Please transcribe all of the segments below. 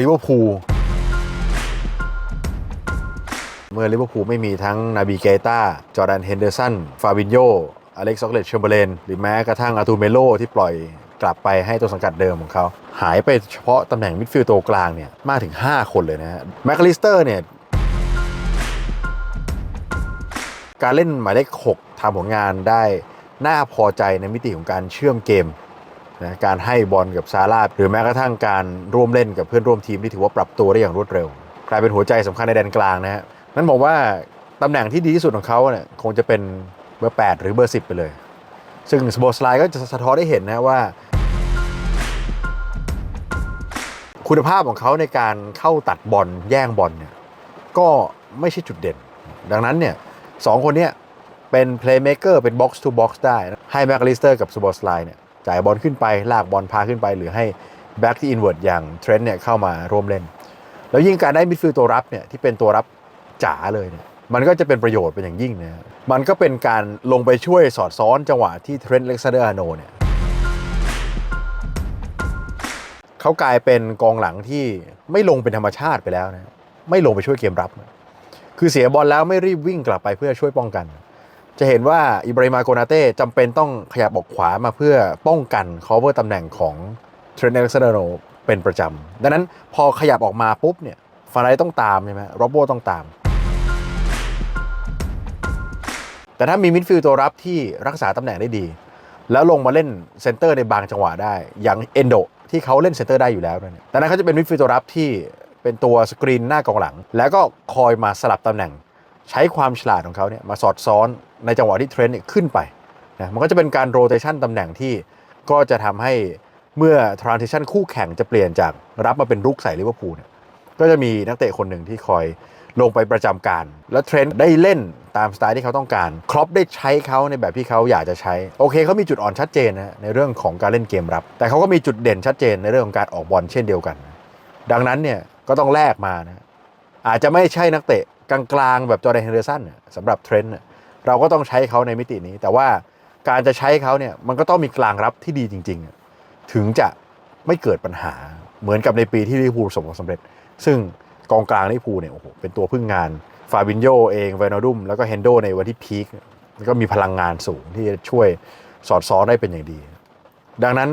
ลิเวอร์พูลเมื่อลิเวอร์พูลไม่มีทั้งนาบีเกต้า จอร์แดนเฮนเดอร์สัน ฟาบินโยอเล็กซ์ซอกเลตเชมเบอร์เลน หรือแม้กระทั่งอาตูเมโลที่ปล่อยกลับไปให้ต้นสังกัดเดิมของเขา หายไปเฉพาะตำแหน่งมิดฟิลด์ตัวกลางเนี่ย มากถึง 5 คนเลยนะฮะแมคคาลิสเตอร์เนี่ย การเล่นหมายเลข6ทำผลงานได้น่าพอใจในมิติของการเชื่อมเกม นะการให้บอลกับซาร่าหรือแม้กระทั่งการร่วมเล่นกับเพื่อนร่วมทีมที่ถือว่าปรับตัวได้อย่างรวดเร็ว กลายเป็นหัวใจสำคัญในแดนกลางนะฮะนั่นบอกว่าตำแหน่งที่ดีที่สุดของเขาเนี่ยคงจะเป็นเบอร์ 8 หรือเบอร์ 10 ไปเลย ซึ่งสโบสไลก็จะสะท้อนได้เห็นนะว่า คุณภาพของเขาในการเข้าตัดบอลแย่งบอลเนี่ยก็ไม่ใช่จุดเด่น ดังนั้นเนี่ยสองคนเนี้ยเป็นเพลย์เม k เกอร์เป็นบ็อกซ์ทูบ็อกซ์ได้ ให้แมคคาลิสเตอร์กับสบอสไลเนี่ย จ่ายบอลขึ้นไป ลากบอลพาขึ้นไป หรือให้แบ็กที่อินเว r ร์อย่างเทรนต์เนี่ยเข้ามาร่วมเล่น แล้วยิ่งการได้มิดฟิลด์ตัวรับเนี่ยที่เป็นตัวรับจ๋าเลยเนี่ยมันก็จะเป็นประโยชน์เป็นอย่างยิ่งนะมันก็เป็นการลงไปช่วยสอดซ้อนจังหวะที่เทรนต์เล็กซาเดอร์อาโนเนี่ยเขากลายเป็นกองหลังที่ไม่ลงเป็นธรรมชาติไปแล้วนะไม่ลงไปช่วยเกมรับ คือเสียบอลแล้วไม่รีบวิ่งกลับไปเพื่อช่วยป้องกัน จะเห็นว่าอิบราฮิมาโกนาเต้จำเป็นต้องขยับออกขวามาเพื่อป้องกัน cover ตำแหน่งของเทรนเนอร์เซโนเป็นประจำ ดังนั้นพอขยับออกมาปุ๊บเนี่ยฟานไดต้องตามใช่ไหมโรบโบต้องตาม แต่ถ้ามีมิดฟิลด์ตัวรับที่รักษาตำแหน่งได้ดี แล้วลงมาเล่นเซนเตอร์ในบางจังหวะได้ อย่างเอนโดที่เขาเล่นเซนเตอร์ได้อยู่แล้วเนี่ยดังนั้นเขาจะเป็นมิดฟิลด์ตัวรับที่เป็นตัวสกรีนหน้ากองหลัง แล้วก็คอยมาสลับตำแหน่ง ใช้ความฉลาดของเขาเนี่ยมาสอดซ้อนในจังหวะที่เทรนด์เนี่ยขึ้นไปนะมันก็จะเป็นการโรเตชันตำแหน่งที่ก็จะทำให้เมื่อทรานซิชันคู่แข่งจะเปลี่ยนจากรับมาเป็นรุกใส่ลิเวอร์พูลเนี่ยก็จะมีนักเตะคนหนึ่งที่คอยลงไปประจำการ แล้วเทรนด์ได้เล่นตามสไตล์ที่เขาต้องการ ครอปได้ใช้เขาในแบบที่เขาอยากจะใช้ โอเคเขามีจุดอ่อนชัดเจนนะในเรื่องของการเล่นเกมรับ แต่เขาก็มีจุดเด่นชัดเจนในเรื่องของการออกบอลเช่นเดียวกัน ดังนั้นเนี่ยก็ต้องแลกมานะอาจจะไม่ใช่นักเตะ กลางๆ แบบจอแดนเฮนเดอร์สันเนี่ยสำหรับเทรนด์เราก็ต้องใช้เขาในมิตินี้ แต่ว่าการจะใช้เขาเนี่ยมันก็ต้องมีกลางรับที่ดีจริง ๆ ถึงจะไม่เกิดปัญหาเหมือนกับในปีที่ลิเวอร์พูลประสบความสำเร็จ ซึ่งกองกลางลิเวอร์พูลเนี่ยโอ้โหเป็นตัวพึ่งงานฟาบินโยเองเวนอดุมแล้วก็เฮนโดในวันที่พีคก็มีพลังงานสูงที่จะช่วยสอดซ้อนได้เป็นอย่างดี ดังนั้น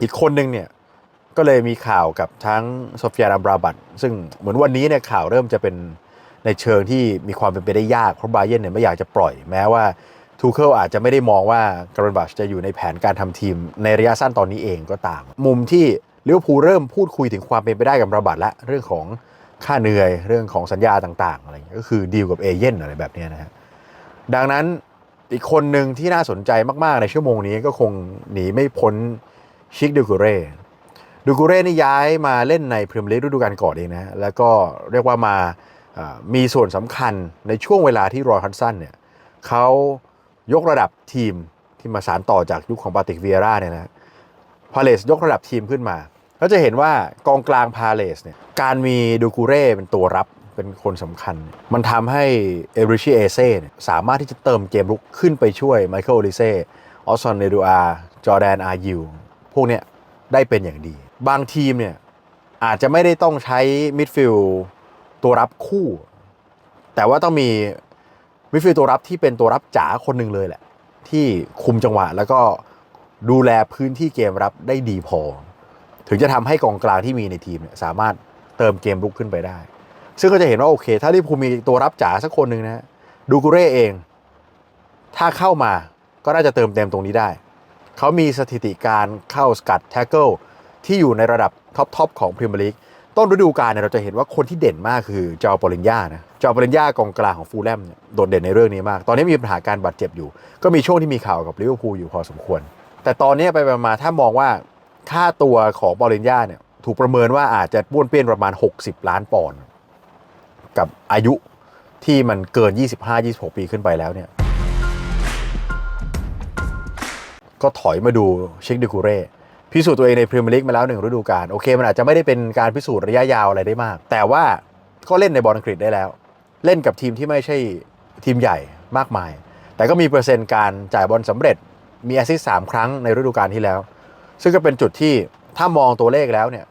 อีกคนหนึ่งเนี่ยก็เลยมีข่าวกับทั้งโซเฟียนาบราบัตซึ่งเหมือนวันนี้เนี่ยข่าวเริ่มจะเป็น ในเชิงที่มีความเป็นไปได้ยาก เพราะบเยนเนี่ยไม่อยากจะปล่อยแม้ว่าทูเคิลอาจจะไม่ได้มองว่าการันบัชจะอยู่ในแผนการทำทีม ในระยะสั้นตอนนี้เองก็ตาม มุมที่ลิเวอร์พูลเริ่มพูดคุยถึงความเป็นไปได้กับราบัตและเรื่องของค่าเหนื่อยเรื่องของสัญญาต่างๆอะไรอย่างเงี้ยก็คือดีลกับเอเย่นอะไรแบบนี้นะฮะดังนั้นอีกคนหนึ่งที่น่าสนใจมากๆในชั่วโมงนี้ก็คงหนีไม่พ้นชิคเดกูเร่ดูกูเร่นี่ย้ายมาเล่นในพรีเมียร์ลีกฤดูกาลก่อนเองนะแล้วก็เรียกว่ามา มีส่วนสำคัญในช่วงเวลาที่รอยฮันสันเนี่ยเขายกระดับทีมที่มาสารต่อจากยุคของปาติกเวียร่าเนี่ยนะพาเลสยกระดับทีมขึ้นมา แล้วจะเห็นว่ากองกลางพาเลสเนี่ยการมีดูกูเร่เป็นตัวรับเป็นคนสำคัญ มันทำให้เอริชิเอเซ่เนี่ยสามารถที่จะเติมเกมรุกขึ้นไปช่วยไมเคิลโอลิเซ่ออสซอนเนดูอาจอร์แดนอายูพวกเนี้ยได้เป็นอย่างดี บางทีมเนี่ยอาจจะไม่ได้ต้องใช้มิดฟิลด์ ตัวรับคู่ แต่ว่าต้องมีมิดฟิลด์ตัวรับที่เป็นตัวรับจ๋าคนหนึ่งเลยแหละ ที่คุมจังหวะแล้วก็ดูแลพื้นที่เกมรับได้ดีพอ ถึงจะทำให้กองกลางที่มีในทีมเนี่ยสามารถเติมเกมรุกขึ้นไปได้ ซึ่งก็จะเห็นว่าโอเค ถ้าลิเวอร์พูลมีตัวรับจ๋าสักคนหนึ่งนะฮะดูกุเร่เอง ถ้าเข้ามาก็น่าจะเติมเต็มตรงนี้ได้ เขามีสถิติการเข้าสกัดแท็กเกิลที่อยู่ในระดับท็อปทอปของพรีเมียร์ลีก ต้นฤดูกาลเนี่ยเราจะเห็นว่าคนที่เด่นมากคือจอปริญญานะจอปริญญากองกลางของฟูลแลมเนี่ยโดดเด่นในเรื่องนี้มาก ตอนนี้มีปัญหาการบาดเจ็บอยู่ ก็มีช่วงที่มีข่าวกับลิเวอร์พูลอยู่พอสมควร แต่ตอนนี้ไปมาถ้ามองว่าค่าตัวของปริญญาเนี่ยถูกประเมินว่าอาจจะป้วนเปี้ยนประมาณ 60 ล้านปอนด์กับอายุที่มันเกิน 25-26 ปีขึ้นไปแล้วเนี่ยก็ถอยมาดูเช็คดิคูเร่ พิสูจน์ตัวเองในพรีเมียร์ลีกมาแล้วหนึ่งฤดูกาลโอเค มันอาจจะไม่ได้เป็นการพิสูจน์ระยะยาวอะไรได้มาก แต่ว่าก็เล่นในบอลอังกฤษได้แล้ว เล่นกับทีมที่ไม่ใช่ทีมใหญ่มากมาย แต่ก็มีเปอร์เซ็นต์การจ่ายบอลสำเร็จมีแอสซิสต์สามครั้งในฤดูกาลที่แล้ว ซึ่งก็เป็นจุดที่ถ้ามองตัวเลขแล้วเนี่ย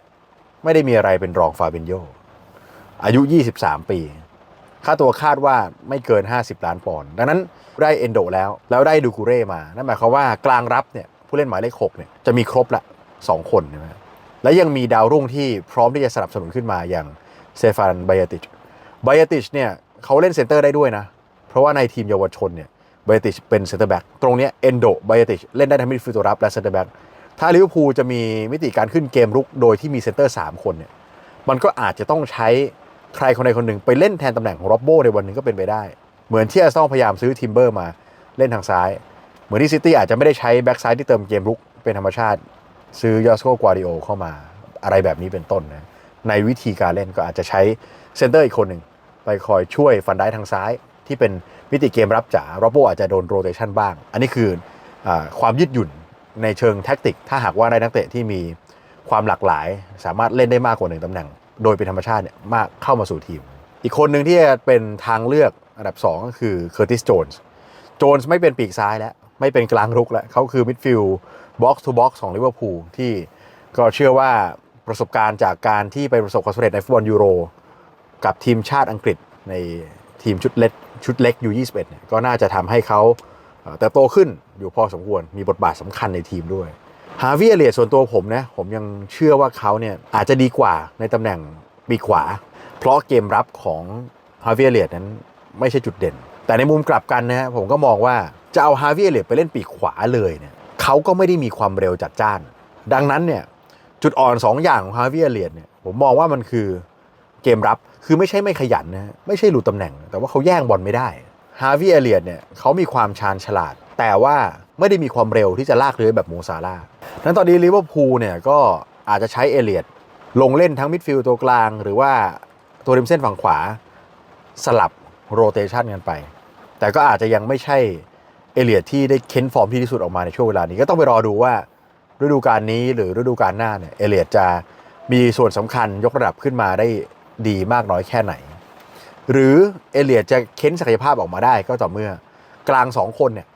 ไม่ได้มีอะไรเป็นรองฟาเบนโยอายุ 23 ปี ค่าตัวคาดว่าไม่เกิน 50 ล้านปอนด์ดังนั้นได้เอนโดแล้ว แล้วได้ดูกูเร่มา นั่นหมายความว่ากลางรับเนี่ยผู้เล่นหมายเลข6เนี่ยจะมีครบละ 2 คนใช่ไหมและยังมีดาวรุ่งที่พร้อมที่จะสนับสนุนขึ้นมาอย่างเซฟานไบยติชไบยติชเนี่ยเขาเล่นเซนเตอร์ได้ด้วยนะ เพราะว่าในทีมเยาวชนเนี่ยไบยติชเป็นเซนเตอร์แบ็กตรงนี้เอนโดไบยติชเล่นได้ทั้งมิดฟิลด์ตัวรับและเซนเตอร์แบ็กถ้าลิเวอร์พูลจะมีมิติการขึ้นเกมรุกโดยที่มีเซนเตอร์ 3 คนเนี่ยมันก็อาจจะต้องใช้ใครคนใดคนหนึ่งไปเล่นแทนตำแหน่งของโรบโบในวันหนึ่งก็เป็นไปได้ เหมือนที่อาร์เซนอลพยายามซื้อทิมเบอร์มาเล่นทางซ้าย เหมือนที่ซิตี้อาจจะไม่ได้ใช้แบ็กซ้ายที่เติมเกมรุกเป็นธรรมชาติ ซื้อยอสโกกวาดิโอเข้ามาอะไรแบบนี้เป็นต้นนะในวิธีการเล่นก็อาจจะใช้เซนเตอร์อีกคนหนึ่งไปคอยช่วยฟันได้ทางซ้าย ที่เป็นมิติเกมรับจ๋าโรบโบอาจจะโดนโรเตชันบ้าง อันนี้คืออความยืดหยุ่นในเชิงแท็กติก ถ้าหากว่าได้นักเตะที่มีความหลากหลาย สามารถเล่นได้มากกว่าหนึ่งตำแหน่ง โดยเป็นธรรมชาติเนี่ยมากเข้ามาสู่ทีม อีกคนหนึ่งที่จะเป็นทางเลือกอันดับ 2 ก็คือเคอร์ติสโจนส์โจนส์ไม่เป็นปีกซ้ายแล้ว ไม่เป็นกลางรุกแล้วเขาคือมิดฟิลด์บ็อกซ์ทูบ็อกซ์ของลิเวอร์พูลที่ก็เชื่อว่าประสบการณ์จากการที่ไปประสบความสำเร็จในฟุตบอลยูโร กับทีมชาติอังกฤษในทีมชุดเล็กชุดเล็กยู21เนี่ยก็น่าจะทำให้เขาเอ่อเติบโตขึ้นอยู่พอสมควรมีบทบาทสำคัญในทีมด้วยฮาวิเอเลียส่วนตัวผมนะผมยังเชื่อว่าเขาเนี่ยอาจจะดีกว่าในตำแหน่งปีกขวา เพราะเกมรับของฮาวิเอเลียนั้นไม่ใช่จุดเด่น แต่ในมุมกลับกันนะฮะผมก็มองว่า จะเอาฮาวิเอเลียไปเล่นปีกขวาเลยเนี่ยเขาก็ไม่ได้มีความเร็วจัดจ้าน ดังนั้นเนี่ยจุดอ่อนสองอย่างของฮาวิเอเลียเนี่ยผมมองว่ามันคือเกมรับคือไม่ใช่ไม่ขยันนะไม่ใช่หลุดตำแหน่ง แต่ว่าเขาแย่งบอลไม่ได้ฮาวิเอเลียดเนี่ยเขามีความชาญฉลาด แต่ว่าไม่ได้มีความเร็วที่จะลากเลื้อยแบบโมซาร่านั้นตอนนี้ลิเวอร์พูลเนี่ยก็อาจจะใช้เอเลียดลงเล่นทั้งมิดฟิลด์ตัวกลาง หรือว่าตัวริมเส้นฝั่งขวาสลับโรเตชันกันไป แต่ก็อาจจะยังไม่ใช่ เอเลียดที่ได้เค้นฟอร์มที่ดีที่สุดออกมาในช่วงเวลานี้ก็ต้องไปรอดูว่าฤดูกาลนี้หรือฤดูกาลหน้าเนี่ยเอเลียดจะมีส่วนสำคัญยกระดับขึ้นมาได้ดีมากน้อยแค่ไหน หรือเอเลียดจะเค้นศักยภาพออกมาได้ก็ต่อเมื่อกลางสองคนเนี่ย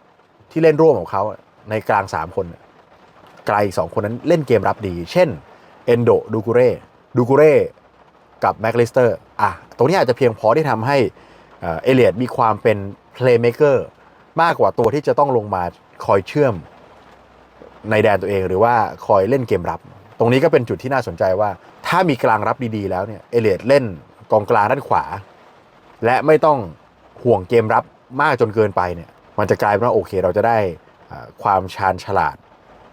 ที่เล่นร่วมของเขาในกลางสามคนไกลสองคนนั้นเล่นเกมรับดี เช่นเอนโดดูกูเร่ดูกูเร่กับแม็กลิสเตอร์อะตรงนี้อาจจะเพียงพอที่ทำให้เอเลียดมีความเป็นเพลย์เม k เกอร์ มากกว่าตัวที่จะต้องลงมาคอยเชื่อมในแดนตัวเอง หรือว่าคอยเล่นเกมรับ ตรงนี้ก็เป็นจุดที่น่าสนใจว่า ถ้ามีกลางรับดีๆแล้วเนี่ยเอเลียดเล่นกองกลางด้านขวา และไม่ต้องห่วงเกมรับมากจนเกินไปเนี่ยมันจะกลายเป็นว่าโอเค เราจะได้ความชาญฉลาด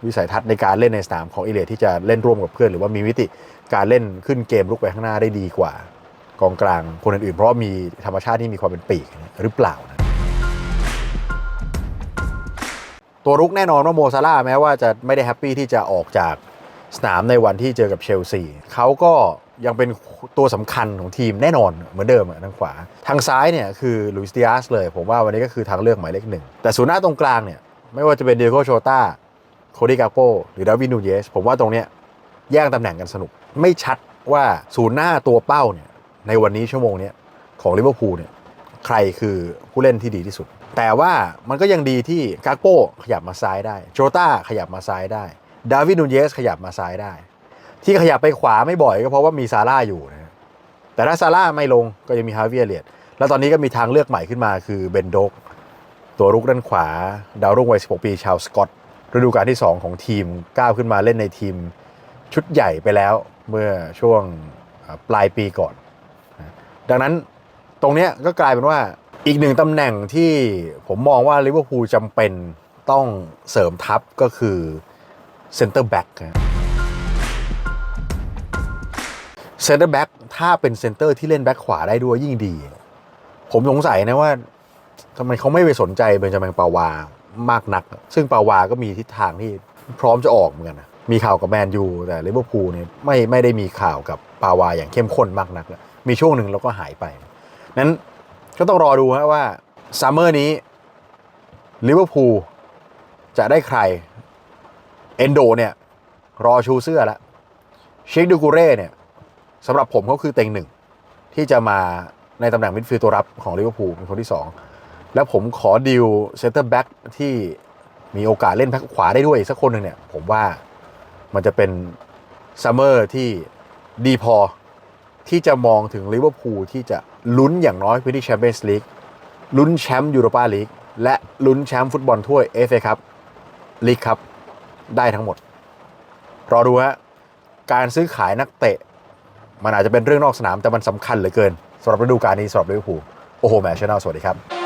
วิสัยทัศน์ในการเล่นในสนามของเอเลียดที่จะเล่นร่วมกับเพื่อน หรือว่ามีวิธีการเล่นขึ้นเกมลุกไปข้างหน้าได้ดีกว่า กองกลางคนอื่นๆเพราะมีธรรมชาติที่มีความเป็นปีกหรือเปล่า ตัวรุกแน่นอนว่าโมซาร่าแม้ว่าจะไม่ได้แฮปปี้ที่จะออกจากสนามในวันที่เจอกับเชลซีเขาก็ยังเป็นตัวสำคัญของทีมแน่นอนเหมือนเดิมทางขวา ทางซ้ายเนี่ยคือลุยส์ดิอาสเลย ผมว่าวันนี้ก็คือทางเลือกหมายเลขหนึ่ง แต่ศูนย์หน้าตรงกลางเนี่ย ไม่ว่าจะเป็นเดโกโชตาโคดิกาโปหรือดาวินูเยส ผมว่าตรงเนี้ยแย่งตำแหน่งกันสนุก ไม่ชัดว่าศูนย์หน้าตัวเป้าเนี่ยในวันนี้ชั่วโมงเนี้ยของลิเวอร์พูลเนี่ยใครคือผู้เล่นที่ดีที่สุด แต่ว่ามันก็ยังดีที่กาโก้ขยับมาซ้ายได้โจต้าขยับมาซ้ายได้ดาวิดนูเยสขยับมาซ้ายได้ ที่ขยับไปขวาไม่บ่อยก็เพราะว่ามีซาร่าอยู่นะแต่ถ้าซาร่าไม่ลงก็ยังมีฮาเวียเลียดแล้วตอนนี้ก็มีทางเลือกใหม่ขึ้นมาคือเบนโดกตัวรุกด้านขวา ดาวรุ่งวัย 16 ปีชาวสกอตฤดูกาลที่ 2 ของทีมก้าวขึ้นมาเล่นในทีมชุดใหญ่ไปแล้วเมื่อช่วงปลายปีก่อน ดังนั้นตรงนี้ก็กลายเป็นว่า อีกหนึ่งตำแหน่งที่ผมมองว่าลิเวอร์พูลจำเป็นต้องเสริมทัพก็คือเซนเตอร์แบ็กเซนเตอร์แบ็กถ้าเป็นเซนเตอร์ที่เล่นแบ็กขวาได้ด้วยยิ่งดี ผมสงสัยนะว่าทำไมเขาไม่ไปสนใจเบนจามินปาวามากนัก ซึ่งปาวาก็มีทิศทางที่พร้อมจะออกเหมือนกันนะมีข่าวกับแมนยูแต่ลิเวอร์พูลเนี่ยไม่ไม่ได้มีข่าวกับปาวาอย่างเข้มข้นมากนัก มีช่วงหนึ่งแล้วก็หายไปนั้น ก็ต้องรอดูฮะว่าซัมเมอร์นี้ลิเวอร์พูลจะได้ใคร เอนโดเนี่ย รอชูเสื้อแล้วเชคดูกูเร่เนี่ยสำหรับผมเขาคือเต็งหนึ่ง ที่จะมาในตำแหน่งมิดฟิลด์ตัวรับของลิเวอร์พูลเป็นคนที่ 2 แล้วผมขอดิวเซนเตอร์แบ็กที่มีโอกาสเล่นแบ็คขวาได้ด้วยสักคนหนึ่งเนี่ย ผมว่ามันจะเป็นซัมเมอร์ที่ดีพอ ที่จะมองถึงลิเวอร์พูลที่จะลุ้นอย่างน้อยเพื่อที่แชมเปี้ยนส์ลีกลุ้นแชมป์ยูโรปาลีกและลุ้นแชมป์ฟุตบอลถ้วยเอฟเอครับลีกครับได้ทั้งหมด รอดูฮะการซื้อขายนักเตะ มันอาจจะเป็นเรื่องนอกสนามแต่มันสำคัญเหลือเกินสำหรับฤดูกาลนี้สำหรับลิเวอร์พูลโอ้โหแมชชแนลสวัสดีครับ